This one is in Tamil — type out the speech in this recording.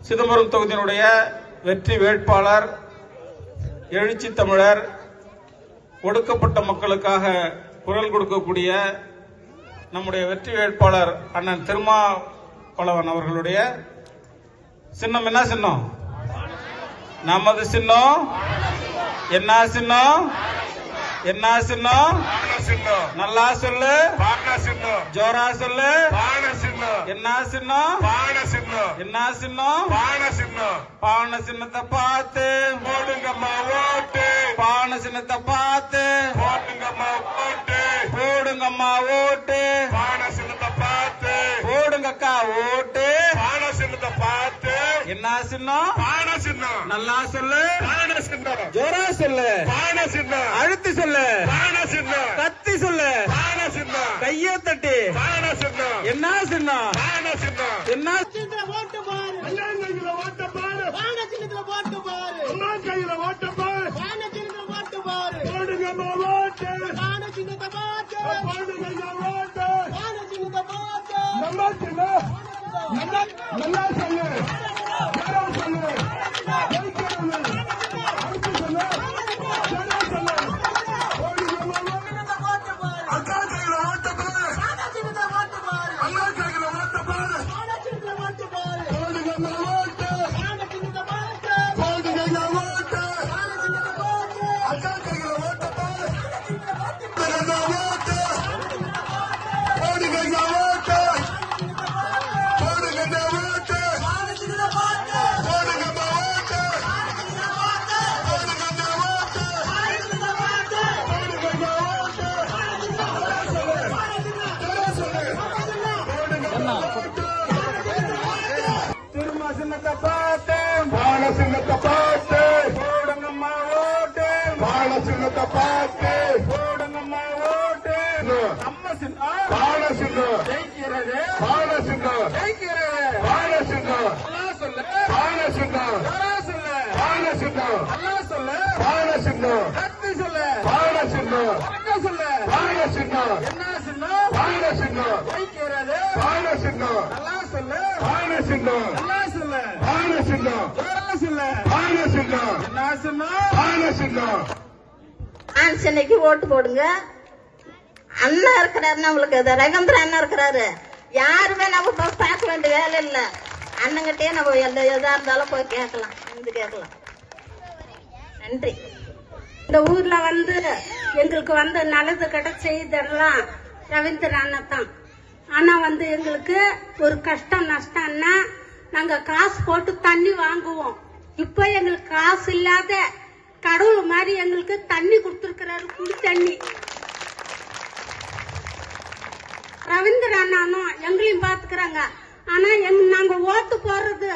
சிதம்பரம் தொகுதியினுடைய வெற்றி வேட்பாளர் எழுச்சி தமிழர் ஒடுக்கப்பட்ட மக்களுக்காக குரல் கொடுக்கக்கூடிய நம்முடைய வெற்றி வேட்பாளர் அண்ணன் திருமாவளவன் அவர்களுடைய சின்னம் என்ன சின்னம்? நமது சின்னம்? என்ன சின்னம்? என்ன சின்னம்? நல்லா சொல்லு. ஜோரா சொல்லு. என்ன சின்னம்? என்ன சின்னம்? பான சின்னத்தை பார்த்து. போடுங்கம்மா ஓட்டு. பான சின்னத்தை பார்த்து. போடுங்கம்மா சின்னம்? பான சின்னம். நல்லா சொல்லு. பான சின்னம். ஜோரா சொல்லு. பான சின்னம். அழுத்தி சொல்லு. பான சின்னம். கத்தி சொல்லு. பான சின்னம். கைய தட்டி. பான சின்னம். என்ன சின்னம்? பான சின்னம். என்ன? சின்னத்துல ஓட்டு பாரு. அண்ணா கையில ஓட்ட பாரு. வான சின்னத்துல ஓட்டு பாரு. அண்ணா கையில ஓட்ட பாரு. வான சின்னத்துல ஓட்டு பாரு. போடுங்கம்மா ஓட்டு. வான சின்னத்தை ஓட்டு. சின்னத்தை பாத்து. நல்லா சின்னம் ஓட்டு நம்ம பால சின்னம் ஜெயிக்கிறது. பால சின்னம் ஜெயிக்கிறது பால சொல்லு. பால சின்னம் ஜோரா சொல்லு. பால சின்னம் நல்லா சொல்லு பால சொல்லு. பால சின்னம் வணக்க சொல்லு. பால சின்னம் என்ன சின்னம் பால ஜெயிக்கிறது. நல்லா சொல்லு. பால சின்னம் நல்லா சொல்லு. பால சின்னம் ஜோரா சொல்லு. பால சின்னம் என்ன சின்னம் பால ஆன்சனைக்கு ஓட்டு போடுங்க. அண்ணன் இருக்கிறாரு நம்மளுக்கு இது ரகந்திர அண்ணா இருக்கிறாரு. யாருமே நம்ம போய் பார்க்க வேண்டிய வேலை இல்லை. அண்ணங்கிட்டே நம்ம எந்த எதா இருந்தாலும் போய் கேட்கலாம். வந்து கேட்கலாம். நன்றி. இந்த ஊர்ல வந்து எங்களுக்கு வந்து நல்லது கெட்ட செய்தெல்லாம் ரவீந்திர அண்ணன் தான். ஆனா வந்து எங்களுக்கு ஒரு கஷ்டம் நஷ்டம்னா நாங்க காசு போட்டு தண்ணி வாங்குவோம். இப்போ எங்களுக்கு காசு இல்லாத கடவுள் மாதிரி எங்களுக்கு தண்ணி கொடுத்துருக்கிறாரு குடி தண்ணி ரவீந்திர அண்ணனும் எங்களையும் பாத்துக்கிறாங்க. ஆனா எங் நாங்க ஓத்து போறது